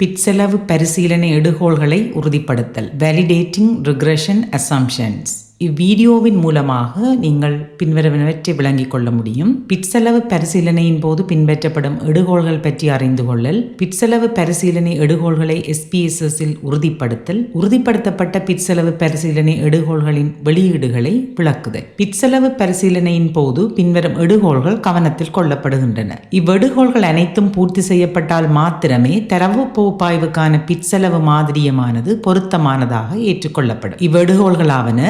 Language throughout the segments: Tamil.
பிற்செலவு பரிசீலனை எடுகோள்களை உறுதிப்படுத்தல் வேலிடேட்டிங் ரிக்ரெஷன் அசம்ஷன்ஸ் இவ்வீடியோவின் மூலமாக நீங்கள் பின்வருவனவற்றை விளங்கிக் கொள்ள முடியும். பிட்செலவு பரிசீலனையின் போது பின்பற்றப்படும் எடுகோள்கள் பற்றி அறிந்து கொள்ளல். பிட்செலவு பரிசீலனை எடுகோள்களை எஸ்பிஎஸ்எஸ்ஸில் உறுதிப்படுத்தல். உறுதிப்படுத்தப்பட்ட பிட்செலவு பரிசீலனை எடுகோள்களின் வெளியீடுகளை விளக்குதல். பிட்செலவு பரிசீலனையின் போது பின்வரும் எடுகோள்கள் கவனத்தில் கொள்ளப்படுகின்றன. இவ்வெடுகோள்கள் அனைத்தும் பூர்த்தி செய்யப்பட்டால் மாத்திரமே தரவு பகுப்பாய்வுக்கான பிட்செலவு மாதிரியமானது பொருத்தமானதாக ஏற்றுக்கொள்ளப்படும். இவ்வெடுகோள்களாவன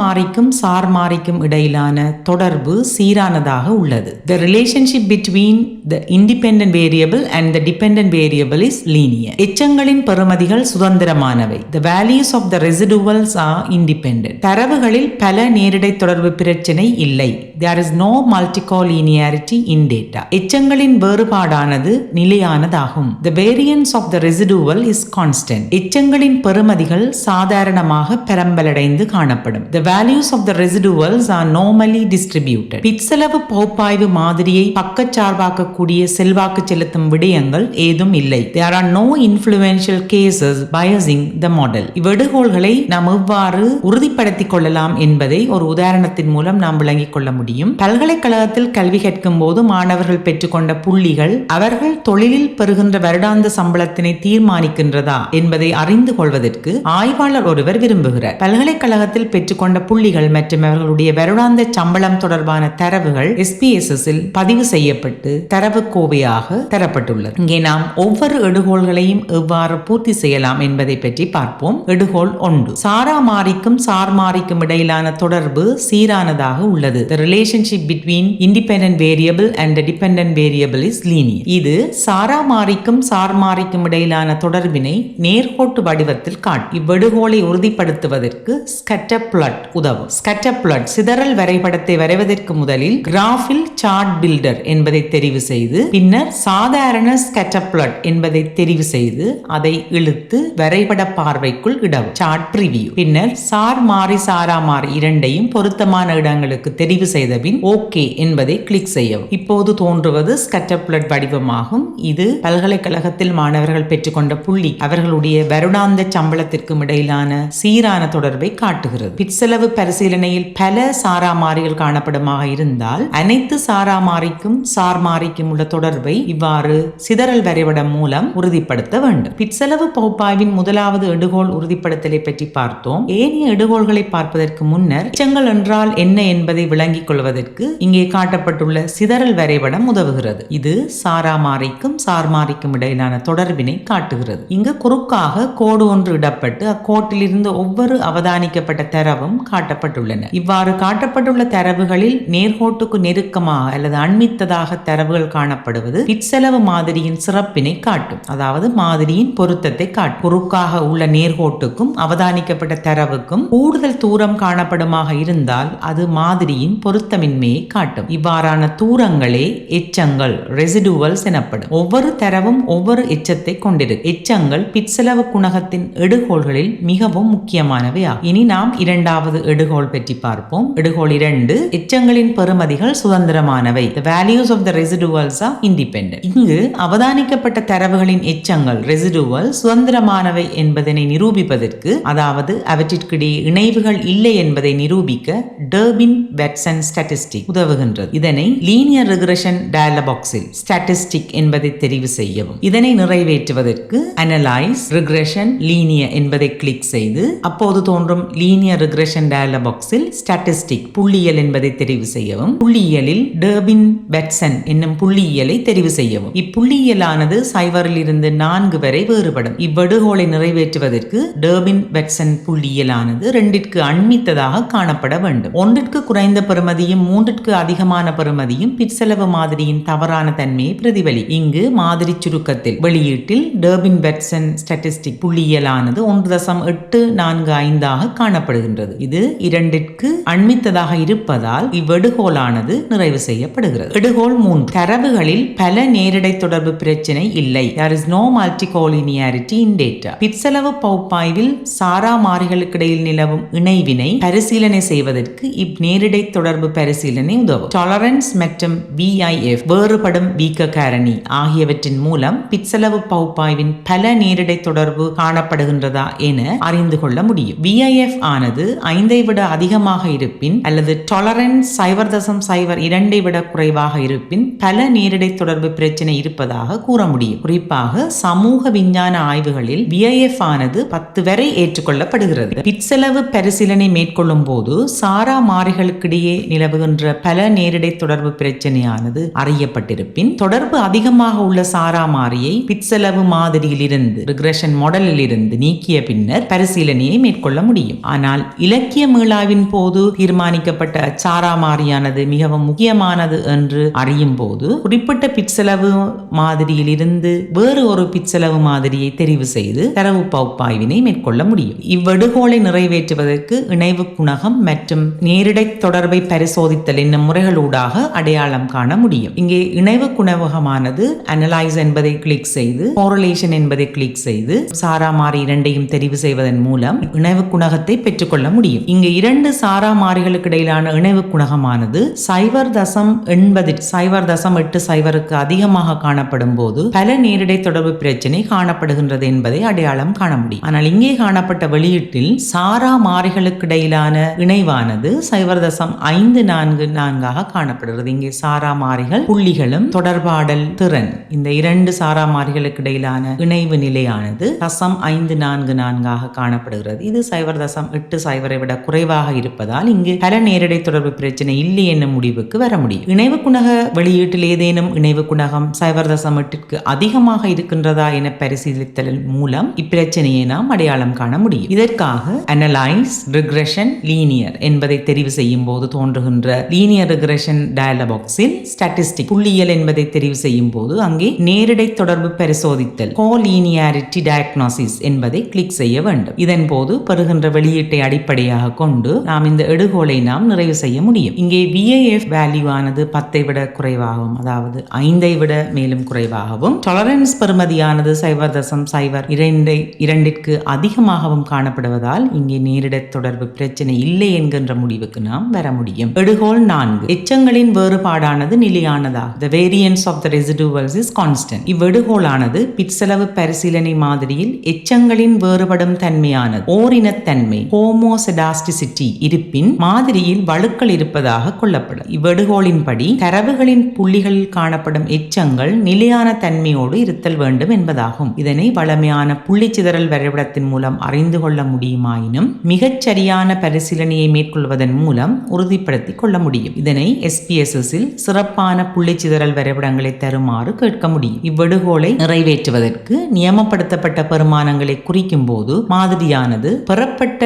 மாறிக்கும் சார் மாறிக்கும் இடையிலான தொடர்பு சீரானதாக உள்ளது. The relationship between the independent variable and the dependent variable is linear எச்சங்களின் பெறுமதிகள் சுதந்திரமானவை. The values of the residuals are independent தரவுகளில் பல நேரிடை தொடர்பு பிரச்சனை இல்லை. There is no multicollinearity in data எச்சங்களின் வேறுபாடானது நிலையானதாகும். The variance of the residual is constant எச்சங்களின் பெறுமதிகள் சாதாரணமாக பெரம்பலடைந்து காணப்படும். The values of the residuals are normally distributed பிற்செலவு பகுப்பாய்வு மாதிரியை பக்கச்சார்பாக்கக்கூடிய செல்வாக்கு செலுத்தும் விடயங்கள் ஏதும் இல்லை. There are no influential cases biasing the model இவ்வெடுகோள்களை நாம் எவ்வாறு உறுதிப்படுத்திக் கொள்ளலாம் என்பதை ஒரு உதாரணத்தின் மூலம் நாம் விளங்கிக் கொள்ள முடியும். பல்கலைக்கழகத்தில் கல்வி கற்கும் போது மாணவர்கள் பெற்றுக்கொண்ட புள்ளிகள் அவர்கள் தொழிலில் பெறுகின்ற வருடாந்த சம்பளத்தினை தீர்மானிக்கின்றதா என்பதை அறிந்து கொள்வதற்கு ஆய்வாளர் ஒருவர் விரும்புகிறார். பல்கலைக்கழகத்தில் பெற்றுக்கொண்ட புள்ளிகள் மற்றும் அவர்களுடைய வருடாந்த சம்பளம் தொடர்பான தரவுகள் எஸ்பிஎஸ்எஸ் பதிவு செய்யப்பட்டு தரவு கோவையாக தரப்பட்டுள்ளது. இங்கே நாம் ஒவ்வொரு எடுகோள்களையும் எவ்வாறு பூர்த்தி செய்யலாம் என்பதை பற்றி பார்ப்போம். எடுகோள் ஒன்று. சாரா மாறிக்கும் சார் மாறிக்கும் இடையிலான தொடர்பு சீரானதாக உள்ளது. Relationship between independent independent and dependent the is variable இது சாரா மாறிக்கும் சார் மாறிக்கும் இடையிலான தொடர்பினை நேர்கோட்டு வடிவத்தில் காட்டும். இவ்வெடுகோளை உறுதிப்படுத்துவதற்கு ஸ்கட்டப் பிளாட் உதவும் ஸ்கட்டர் பிளாட் சிதறல் வரைபடத்தை வரைவதற்கு முதலில் கிராஃபில் சார்ட் பில்டர் என்பதை தெரிவு செய்து பின்னர் சாதாரண ஸ்கட்டர் பிளாட் என்பதை தெரிவு செய்து அதை இழுத்து வரைபட பார்வைக்குள் இடவும். சார்ட் பிரிவியூ பின்னர் சார் மாறி சாரா மாறி இரண்டையும் பொருத்தமான இடங்களுக்கு தெரிவு செய்த பின் ஓகே என்பதை கிளிக் செய்யவும். இப்போது தோன்றுவது ஸ்கட்டர் பிளட் வடிவமாகும். இது பல்கலைக்கழகத்தில் மாணவர்கள் பெற்றுக்கொண்ட புள்ளி. அவர்களுடைய வருடாந்த சம்பளத்திற்கும் இடையிலான சீரான தொடர்பை காட்டுகிறது. பிற்செலவு பரிசீலனையில் பல சாரா மாறிகள் காணப்படுமாக இருந்தால் அனைத்து சாரா மாறிக்கும் சார் மாறிக்கும் உள்ள தொடர்பை இவ்வாறு சிதறல் வரைபடம் மூலம் உறுதிப்படுத்த வேண்டும். பிற்செலவு பகுப்பாய்வின் முதலாவது எடுகோள் உறுதிப்படுத்தலை பற்றி பார்த்தோம். ஏனைய எடுகோள்களை பார்ப்பதற்கு முன்னர் எச்சங்கள் என்றால் என்ன என்பதை விளங்கிக் கொள்வதற்கு இங்கே காட்டப்பட்டுள்ள சிதறல் வரைபடம் உதவுகிறது. இது சாரா மாறிக்கும் சார் மாறிக்கும் இடையிலான தொடர்பினை காட்டுகிறது. இங்கு குறுக்காக கோடு ஒன்று இடப்பட்டு அக்கோட்டிலிருந்து ஒவ்வொரு அவதானிக்கப்பட்ட தர தரவும் காட்டப்பட்டுள்ளன. இவ்வாறு காட்டப்பட்டுள்ள தரவுகளில் நேர்கோட்டுக்கு நெருக்கமாக அல்லது அண்மித்ததாக தரவுகள் காணப்படுவது பிற்செலவு மாதிரியின் சிறப்பினை காட்டும். அதாவது மாதிரியின் பொருத்தத்தை காட்டும். குறுக்காக உள்ள நேர்கோட்டுக்கும் அவதானிக்கப்பட்ட தரவுக்கும் கூடுதல் தூரம் காணப்படுமாக இருந்தால் அது மாதிரியின் பொருத்தமின்மையை காட்டும். இவ்வாறான தூரங்களே எச்சங்கள் ரெசிடுவல்ஸ் எனப்படும். ஒவ்வொரு தரவும் ஒவ்வொரு எச்சத்தை கொண்டிருக்கும் எச்சங்கள் பிற்செலவு குணகத்தின் எடுகோள்களில் மிகவும் முக்கியமானவை ஆகும் இனி நாம் இரண்டாவது எடுகோள் பற்றி பார்ப்போம். எடுகோள் இரண்டு எச்சங்களின் பெறுமதிகள் சுதந்திரமானவை. The values of the residuals are independent இங்கு அவதானிக்கப்பட்ட தரவுகளின் எச்சங்கள் ரெசிடுவல் சுதந்திரமானவை என்பதனை நிரூபிப்பதற்கு அதாவது அவற்றிற்கிடையே இணைவுகள் இல்லை என்பதை நிரூபிக்க டர்பின் வெட்சன் ஸ்டாட்டிஸ்டிக் உதவுகின்றது. இதனை லீனியர் ரிக்ரெஷன் டயலபாக்ஸில் ஸ்டாட்டிஸ்டிக் என்பதை தெரிவு செய்யவும். இதனை நிறைவேற்றுவதற்கு அனலைஸ் ரிக்ரெஷன் லீனியர் என்பதை கிளிக் செய்து அப்போது தோன்றும் லீனியர் ரிக்ரெஷன் டயலபாக்ஸில் ஸ்டாட்டிஸ்டிக் புள்ளியியல் என்பதை தெரிவு செய்யவும் புள்ளியியலில் டர்பின் பெட்சன் என்னும் புள்ளியியலை தெரிவு செய்யவும். இப்புள்ளியியலானது சைவரில் இருந்து நான்கு வரை வேறுபடும். இவ்வடுகோளை நிறைவேற்றுவதற்கு டர்பின் பெட்சன் புள்ளியியலானது ரெண்டிற்கு அண்மித்ததாக காணப்பட வேண்டும். ஒன்றிற்கு குறைந்த பெறுமதியும் மூன்றிற்கு அதிகமான பெறுமதியும் பிற்செலவு மாதிரியின் தவறான தன்மையை பிரதிபலி. இங்கு மாதிரி சுருக்கத்தில் வெளியீட்டில் டர்பின் பெட்சன் ஸ்டாட்டிஸ்டிக் புள்ளியியலானது ஒன்று தசம் எட்டு நான்கு ஐந்தாக காணப்படுகிறது காணப்படுகின்றது இது இரண்டிற்கு அண்மித்ததாக இருப்பதால் இவ்வெடுகோளானது நிறைவு செய்யப்படுகிறது. எடுகோல் மூன்று. தரவுகளில் பல நேரடை தொடர்பு பிரச்சனை இல்லை. There is no multicollinearity in data. பிற்செலவு பகுப்பாய்வில் சாரா மாறிகளுக்கிடையில் நிலவும் இணைவினை பரிசீலனை செய்வதற்கு இந்நேரிடை தொடர்பு பரிசீலனை உதவும். டாலரன்ஸ் மற்றும் விஐஎஃப் வேறுபடும் வீக்க காரணி ஆகியவற்றின் மூலம் பிற்செலவு பகுப்பாய்வின் பல நேரிடை தொடர்பு காணப்படுகின்றதா என அறிந்து கொள்ள முடியும். விஐஎஃப் ஆனது ஐந்தை விட அதிகமாக இருப்பின் அல்லது டாலரன்ஸ் சைவர் தசம் சைவர் இரண்டை விட குறைவாக இருப்பின் பல நேரடி தொடர்பு பிரச்சனை இருப்பதாக கூற முடியும். குறிப்பாக சமூக விஞ்ஞான ஆய்வுகளில் விஐஎஃப் ஆனது பத்து வரை ஏற்றுக்கொள்ளப்படுகிறது. பிற்செலவு பரிசீலனை மேற்கொள்ளும் போது சாரா மாறிகளுக்கிடையே நிலவுகின்ற பல நேரிடை தொடர்பு பிரச்சனையானது அறியப்பட்டிருப்பின் தொடர்பு அதிகமாக உள்ள சாரா மாறியை பிற்செலவு மாதிரியில் இருந்து ரிக்ரெஷன் மாடலில் இருந்து நீக்கிய பின்னர் பரிசீலனையை மேற்கொள்ள முடியும். ஆனால் இலக்கிய மீளாவின் போது தீர்மானிக்கப்பட்ட சாரா மாறியானது மிகவும் முக்கியமானது என்று அறியும் போது குறிப்பிட்ட பிற்செலவு மாதிரியில் இருந்து வேறு ஒரு பிற்செலவு மாதிரியை தெரிவு செய்து தரவு பகுப்பாய்வினை மேற்கொள்ள முடியும். இவ்வடுகோளை நிறைவேற்றுவதற்கு இணைவு குணகம் மற்றும் நேரிடை தொடர்பை பரிசோதித்தல் என்னும் முறைகளூடாக அடையாளம் காண முடியும். இங்கே இணைவு குணவகமானது அனலைஸ் என்பதை கிளிக் செய்து கோரலேஷன் என்பதை கிளிக் செய்து சாரா மாறி இரண்டையும் தெரிவு செய்வதன் மூலம் இணைவு குணகத்தை பெற்றுக்கொள்ள முடியும். இங்கு இரண்டு சாரா மாறிகளுக்கு இடையிலான இணைவு குணகமானது சைவர் தசம் எண்பது சைவர் தசம் எட்டு சைவருக்கு அதிகமாக காணப்படும் போது பல நேரிடை தொடர்பு பிரச்சனை காணப்படுகின்றது என்பதை அடையாளம் காண முடியும். ஆனால் இங்கே காணப்பட்ட வெளியீட்டில் சாரா மாறிகளுக்கு இடையிலான இணைவானது சைவர் தசம் ஐந்து நான்கு நான்காக காணப்படுகிறது. இங்கே சாரா மாறிகள் புள்ளிகளும் தொடர்பாடல் திறன். இந்த இரண்டு சாரா மாறிகளுக்கு இடையிலான இணைவு நிலையானது தசம் ஐந்து நான்கு நான்காக காணப்படுகிறது. இது சைவர் தசம் எட்டு சைவரை விட குறைவாக இருப்பதால் இங்கு பல நேரடி தொடர்பு பிரச்சனை இல்லை என்னும் முடிவுக்கு வர முடியும். இணைவு குணக வெளியீட்டில் ஏதேனும் இணைவு குணகம் சைவர் தசம் எட்டிற்கு அதிகமாக இருக்கின்றதா என பரிசீலித்தல் மூலம் இப்பிரச்சனையை நாம் அடையாளம் காண முடியும். இதற்காக அனலைஸ் ரிக்ரெஷன் லீனியர் என்பதை தெரிவு செய்யும் போது தோன்றுகின்ற லீனியர் ரிக்ரெஷன் டயலபாக்ஸில் ஸ்டாட்டிஸ்டிக் புள்ளியியல் என்பதை தெரிவு செய்யும் போது அங்கே நேரிடை தொடர்பு பரிசோதித்தல் கோலீனியாரிட்டி டயக்னாசிஸ் என்பதை கிளிக் செய்ய வேண்டும். இதன் போது பெறுகின்ற வெளியீட்டை அடிப்படையாக கொண்டு நாம் இந்த எடுகோலை நாம் நிறைவு செய்ய முடியும். இங்கே விஏஎஃப் வேல்யூ ஆனது பத்தை விட குறைவாகவும் அதாவது ஐந்தை விட மேலும் குறைவாகவும் டொலரன்ஸ் பெறுமதியானது சைவர் தசம் சைவர் இரண்டை இரண்டிற்கு அதிகமாகவும் காணப்படுவதால் இங்கே நேரிட தொடர்பு பிரச்சனை இல்லை என்கின்ற முடிவுக்கு நாம் வர முடியும். எடுகோல் நான்கு. எச்சங்களின் வேறுபாடானது நிலையானதா? The variance of the residuals is constant இவ்வெடுகோளானது பிற்செலவு பரிசீலனை மாதிரியில் எச்சங்களின் வேறுபடும் தன்மையானது. ஓரினத்தன்மை. ஹோம் ஹோமோசெடாஸ்டிசிட்டி இருப்பின் மாதிரியில் வழுக்கள் இருப்பதாக கொள்ளப்படும். இவ்வெடுகோளின்படி தரவுகளின் புள்ளிகளில் காணப்படும் எச்சங்கள் நிலையான தன்மையோடு இருத்தல் வேண்டும் என்பதாகும். இதனை வளமையான புள்ளிச்சிதறல் வரைபடத்தின் மூலம் அறிந்து கொள்ள முடியுமாயினும் மிகச் சரியான பரிசீலனையை மேற்கொள்வதன் மூலம் உறுதிப்படுத்திக் கொள்ள முடியும். இதனை எஸ்பிஎஸ்எஸில் சிறப்பான புள்ளி சிதறல் வரைபடங்களை தருமாறு கேட்க முடியும். இவ்வடுகோளை நிறைவேற்றுவதற்கு நியமப்படுத்தப்பட்ட பெருமானங்களை குறிக்கும் போது மாதிரியானது பெறப்பட்ட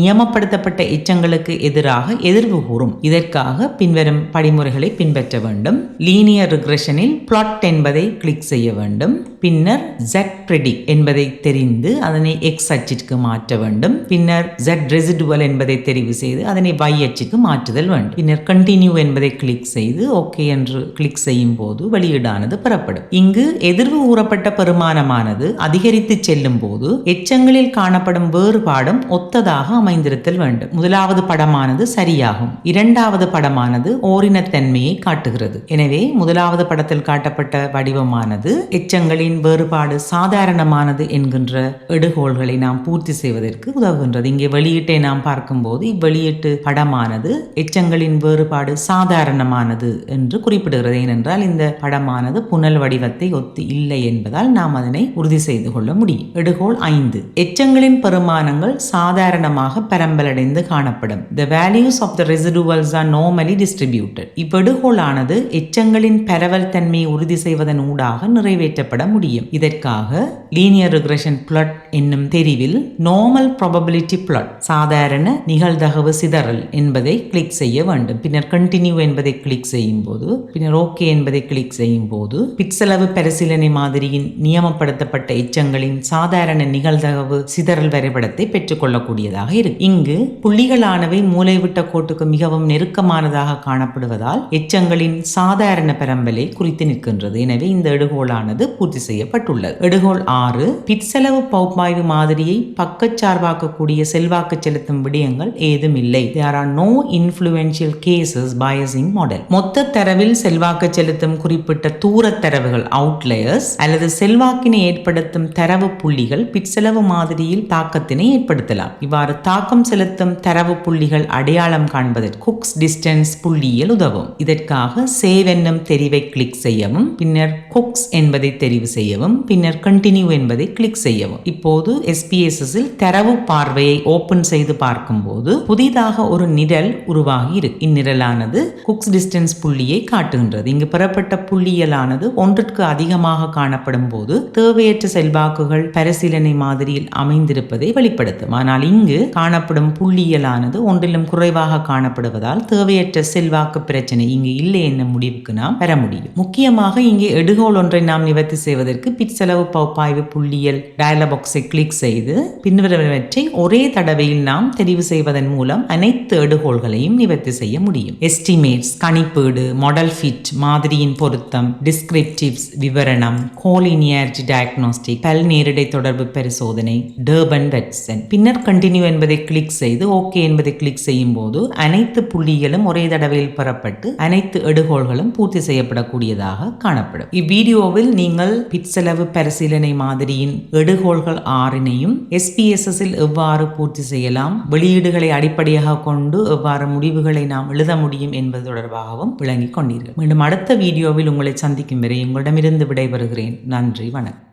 நியமப்படுத்தப்பட்ட எச்சங்களுக்கு எதிராக எதிர்வு கூறும். இதற்காக பின்வரும் படிமுறைகளை பின்பற்ற வேண்டும். லீனியர் ரிக்ரெஷனில் பிளாட் என்பதை கிளிக் செய்ய வேண்டும். பின்னர் ஜெட் predict என்பதை தெரிந்து அதனை எக்ஸ் அச்சிற்கு மாற்ற வேண்டும். பின்னர் ஜெட் ரெசிடுவல் என்பதை தெரிவு செய்து அதனை வை அச்சுக்கு மாற்றுதல் வேண்டும். பின்னர் கண்டினியூ என்பதை கிளிக் செய்து ஓகே என்று கிளிக் செய்யும் போது வெளியீடானது பெறப்படும். இங்கு எதிர்வு கூறப்பட்ட பெருமானமானது அதிகரித்து செல்லும் போது எச்சங்களில் காணப்படும் வேறுபாடும் ஒத்ததாக அமைந்திருத்தல் வேண்டும். முதலாவது படமானது சரியாகும். இரண்டாவது படமானது ஓரினத்தன்மையை காட்டுகிறது. எனவே முதலாவது படத்தில் காட்டப்பட்ட வடிவமானது எச்சங்களின் வேறுபாடு சாதாரணமானது என்கின்ற எடுகோள்களை நாம் பூர்த்தி செய்வதற்கு உதவுகின்றது. இங்கே வெளியீட்டை நாம் பார்க்கும்போது இவ்வெளியீட்டு படமானது எச்சங்களின் வேறுபாடு சாதாரணமானது என்று குறிப்பிடுகிறது. ஏனென்றால் இந்த படமானது புனல் வடிவத்தை ஒத்து இல்லை என்பதால் நாம் அதனை உறுதி செய்து கொள்ள முடியும். எடுகோள் ஐந்து. எச்சங்களின் பெருமானங்கள் சாதாரணமாக பரம்பலடைந்து காணப்படும். The values of the residuals are normally distributed இப்படுகோளானது எச்சங்களின் பரவல் தன்மையை உறுதி செய்வதன் ஊடாக நிறைவேற்றப்பட முடியும். இதற்காக லீனியர் ரிக்ரெஷன் பிளட் என்னும் தெரிவில் நார்மல் ப்ராபபிலிட்டி பிளட் சாதாரண நிகழ்தகவு சிதறல் என்பதை கிளிக் செய்ய வேண்டும். பின்னர் கண்டினியூ என்பதை கிளிக் செய்யும் போது பின்னர் ஓகே என்பதை கிளிக் செய்யும் போது பிட்செலவு பரிசீலனை மாதிரியின் நியமப்படுத்தப்பட்ட எச்சங்களின் சாதாரண நிகழ்தகவு சிதறல் வரைபடத்தை பெற்றுக்கொள்ளக்கூடியதாக இருக்கும். இங்கு புள்ளிகளானவை மூலைவிட்ட கோட்டுக்கு மிகவும் நெருக்கமானதாக காணப்படுவதால் எச்சங்களின் சாதாரண பரம்பலை குறித்து நிற்கின்றது. எனவே இந்த எடுகோளானது பூர்த்தி செய்யப்பட்டுள்ளது. எடுகோள் ஆறு பிற்செலவு பகுப்பாய்வு மாதிரியை பக்கச்சார்பாக்கக்கூடிய செல்வாக்கு செலுத்தும் விடயங்கள் ஏதும் இல்லை there are no influential cases biasing model மொத்த தரவில் செல்வாக்கு செலுத்தும் குறிப்பிட்ட தூர தரவுகள் அவுட்லேயர்ஸ் அல்லது செல்வாக்கினை ஏற்படுத்தும் தரவு புள்ளிகள் பிற்செலவு மாதிரியில் தாக்கத்தினை ஏற்படுத்தலாம். இவ்வாறு தாக்கம் செலுத்தும் தரவு புள்ளிகள் அடையாளம் காண்பதற்கு குக்ஸ் டிஸ்டன்ஸ் புள்ளியியல் உதவும். இதற்காக சேவ் என்னும் தெரிவை கிளிக் செய்யவும் பின்னர் குக்ஸ் என்பதை தெரிவு செய்யவும் பின்னர் கண்டினியூ என்பதை கிளிக் செய்யவும். இப்போது SPSS தரவு பார்வையை ஓபன் செய்து பார்க்கும்போது புதிதாக ஒரு நிரல் உருவாகி இருக்கு. இந்நிரலானது குக்ஸ் டிஸ்டன்ஸ் புள்ளியை காட்டுகின்றது. இங்கு பெறப்பட்ட புள்ளியலானது ஒன்றிற்கு அதிகமாக காணப்படும் போது தேவையற்ற செல்வாக்குகள் பரிசீலனை மாதிரியில் அமைந்திருப்பதை வெளிப்படுத்தும். ஆனால் இங்கு காணப்படும் புள்ளியலானது ஒன்றிலும் குறைவாக காணப்படுவதால் தேவையற்ற செல்வாக்கு பிரச்சனை இங்கு இல்லை என்ன முடிவுக்கு நாம் பெற முடியும். முக்கியமாக இங்கே எடுகோல் ஒன்றை நாம் நிவர்த்தி செய்வதற்கு பிற்செலவு பகுப்பாய்வு புள்ளியல் டயலபாக்ஸை கிளிக் செய்து பின்வருவனவற்றை ஒரே தடவையில் நாம் தெரிவு செய்வதன் மூலம் அனைத்து எடுகோள்களையும் நிவர்த்தி செய்ய முடியும். எஸ்டிமேட்ஸ் கணிப்பீடு மாடல் ஃபிட் மாதிரியின் பொருத்தம் டிஸ்கிரிப்டிவ்ஸ் விவரணம் கோலினியாரிட்டி டயக்னோஸ்டிக் பல் நேரிடை தொடர்பு பரிசோதனை டர்பன் வெட்சன் பின்னர் கண்டினியூ என்பதை கிளிக் செய்து ஓகே என்பதை கிளிக் செய்யும் போது அனைத்து புள்ளிகளும் ஒரே தடவையில் பெறப்பட்டு அனைத்து எடுகோள்களும் பூர்த்தி செய்யப்படக்கூடியதாக காணப்படும். இவ்வீடியோவில் நீங்கள் பிற்செலவு பரிசீலனை மாதிரியின் எடுகோள்கள் ஆறினையும் எஸ்பிஎஸ்எஸ்ஸில் எவ்வாறு பூர்த்தி செய்யலாம் வெளியீடுகளை அடிப்படையாக கொண்டு எவ்வாறு முடிவுகளை நாம் எழுத முடியும் என்பது தொடர்பாகவும் விளங்கிக் கொண்டீர்கள். மீண்டும் அடுத்த வீடியோவில் உங்களை சந்திக்கும் வரை உங்களிடமிருந்து விடைபெறுகிறேன். நன்றி வணக்கம்.